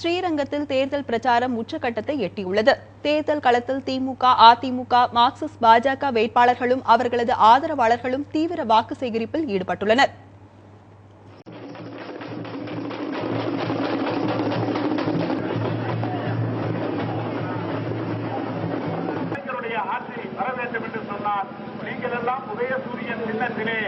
ஸ்ரீரங்கத்தில் தேர்தல் பிரச்சாரம் உச்சகட்டத்தை எட்டியுள்ளது. தேர்தல் களத்தில் திமுக அதிமுக மார்க்சிஸ்ட் பாஜக வேட்பாளர்களும் அவர்களது ஆதரவாளர்களும் தீவிர வாக்கு சேகரிப்பில் ஈடுபட்டுள்ளனர். நீங்கள் எல்லாம் உதயசூரியன் சின்னத்திலே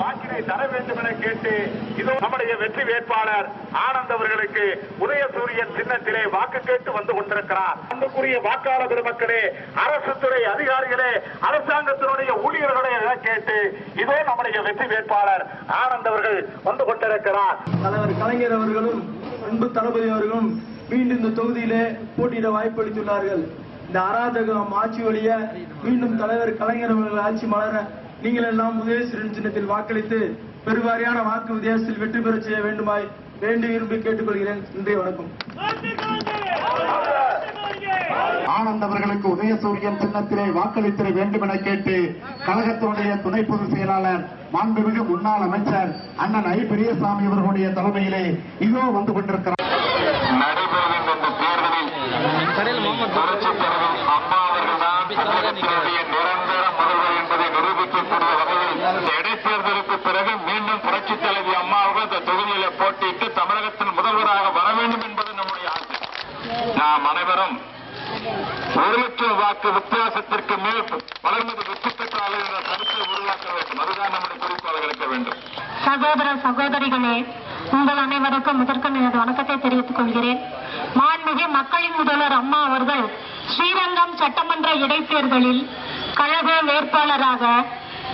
வாக்கினை தர வேண்டும் என கேட்டு இதோ நம்முடைய வெற்றி வேட்பாளர் ஆனந்த் அவர்களுக்கு உதயசூரியன் சின்னத்திலே வாக்கு கேட்டு வந்து கொண்டிருக்கிறார். அன்புக்குரிய வாக்காளர் பெருமக்களே அரசு துறை அதிகாரிகளே அரசாங்கத்தினுடைய ஊழியர்களே என கேட்டு இதோ நம்முடைய வெற்றி வேட்பாளர் ஆனந்த் அவர்கள் வந்து கொண்டிருக்கிறார். தலைவர் கலைஞர் அவர்களும் அன்பு தளபதி அவர்களும் மீண்டும் இந்த தொகுதியிலே போட்டியிட வாய்ப்பளித்துள்ளார்கள். இந்த அராஜகம் ஆட்சி வழிய மீண்டும் தலைவர் கலைஞர் அவர்கள் ஆட்சி மலர நீங்கள் எல்லாம் உதயசூரியன் சின்னத்தில் வாக்களித்து பெருவாரியான வாக்கு வித்தியாசத்தில் வெற்றி பெறச் செய்ய வேண்டுமாய் வேண்டி விரும்பி கேட்டுக்கொள்கிறேன். நன்றி வணக்கம். ஆனந்த் அவர்களுக்கு உதயசூரியன் சின்னத்திலே வாக்களித்திட வேண்டும் என கேட்டு கழகத்தினுடைய துணை பொதுச் செயலாளர் மாண்புமிகு முன்னாள் அமைச்சர் அண்ணன் ஐ. பெரியசாமி அவர்களுடைய தலைமையிலே இதோ வந்து கொண்டிருக்கிறார். நடைபெறுகின்ற தேர்தலில் தலைவர் அம்மா தமிழகத்தினுடைய நிரந்தர முதல்வர் என்பதை நிரூபிக்கக்கூடிய வகையில் இந்த இடைத்தேர்தலுக்கு பிறகு மீண்டும் புரட்சித் தலைவி அம்மா அவர்கள் இந்த தொகுதியில போட்டியிட்டு தமிழகத்தின் முதல்வராக வர வேண்டும் என்பது நம்முடைய ஆசை. நாம் அனைவரும் ஒரு லட்சம் வாக்கு வித்தியாசத்திற்கு மேல் வளர்ந்தது வெற்றி பெற்றாலே என்ற கருத்தை உருவாக்க வேண்டும். அதுதான் நம்முடைய குறிக்கோளாக இருக்க வேண்டும். சகோதர சகோதரிகளே உங்கள் அனைவருக்கும் முதற்கும் எனது வணக்கத்தை தெரிவித்துக் கொள்கிறேன். மாண்புமிகு மக்களின் முதல்வர் அம்மா அவர்கள் ஸ்ரீரங்கம் சட்டமன்ற இடைத்தேர்தலில் கழக வேட்பாளராக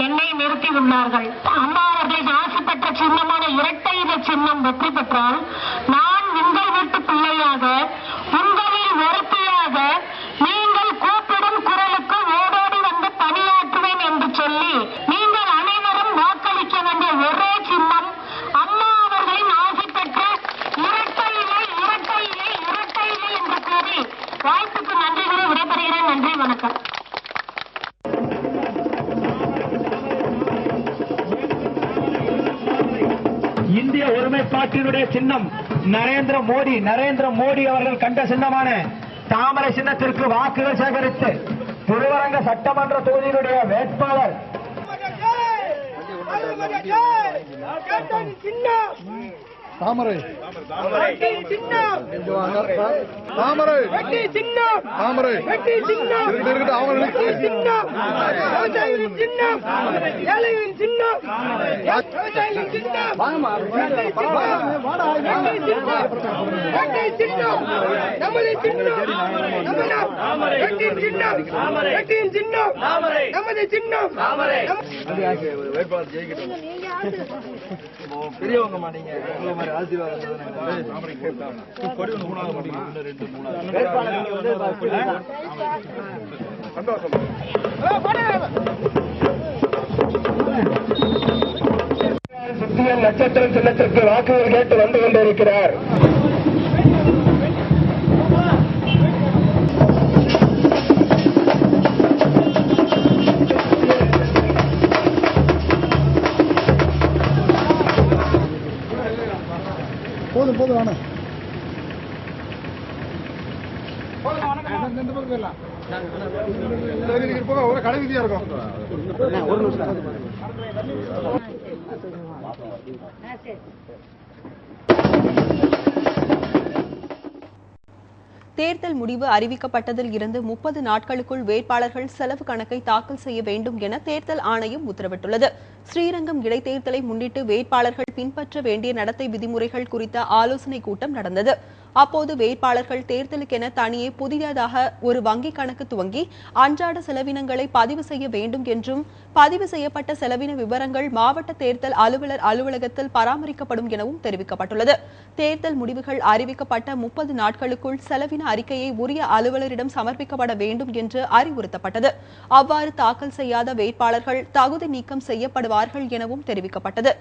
என்னை நிறுத்தி உள்ளார்கள் அம்மா அவர்களின் ஆசை பெற்ற சின்னமான இரட்டை சின்னம் வெற்றி பெற்றால் நான் உங்கள் வீட்டு பிள்ளையாக இந்திய ஒருமைப்பாட்டினுடைய சின்னம் நரேந்திர மோடி நரேந்திர மோடி அவர்கள் கண்ட சின்னமான தாமரை சின்னத்திற்கு வாக்குகள் சேகரித்து திருவரங்க சட்டமன்ற தொகுதியினுடைய வேட்பாளர். தாமரை. தாமரை. தாமரை. இருக்கட்டும், இருக்கட்டும், அவங்களுக்கு பெரியவங்க மாட்டீங்க உங்களை மாதிரி ஆசீர்வாதம் சந்தோஷம் நட்சத்திர சின்னத்திற்கு வாக்குகள் கேட்டு வந்து கொண்டிருக்கிறார். போதும் வேணாம் இந்த பக்கம் போயிடலாம் ஒரு கடை விதியா இருக்கும். தேர்தல் முடிவு அறிவிக்கப்பட்டதில் இருந்து முப்பது நாட்களுக்குள் வேட்பாளர்கள் செலவு கணக்கை தாக்கல் செய்ய வேண்டும் என தேர்தல் ஆணையம் உத்தரவிட்டுள்ளது. ஸ்ரீரங்கம் இடைத்தேர்தலை முன்னிட்டு வேட்பாளர்கள் பின்பற்ற வேண்டிய நடத்தை விதிமுறைகள் குறித்த ஆலோசனைக் கூட்டம் நடந்தது. அப்போது வேட்பாளர்கள் தேர்தலுக்கென தனியே புதியதாக ஒரு வங்கிக் கணக்கு துவங்கி அன்றாட செலவினங்களை பதிவு செய்ய வேண்டும் என்றும் பதிவு செய்யப்பட்ட செலவின விவரங்கள் மாவட்ட தேர்தல் அலுவலர் அலுவலகத்தில் பராமரிக்கப்படும் எனவும் தெரிவிக்கப்பட்டுள்ளது. தேர்தல் முடிவுகள் அறிவிக்கப்பட்ட முப்பது நாட்களுக்குள் செலவின அறிக்கையை உரிய அலுவலரிடம் சமர்ப்பிக்கப்பட வேண்டும் என்று அறிவுறுத்தப்பட்டது. அவ்வாறு தாக்கல் செய்யாத வேட்பாளர்கள் தகுதி நீக்கம் செய்யப்படுவார்கள் எனவும் தெரிவிக்கப்பட்டது.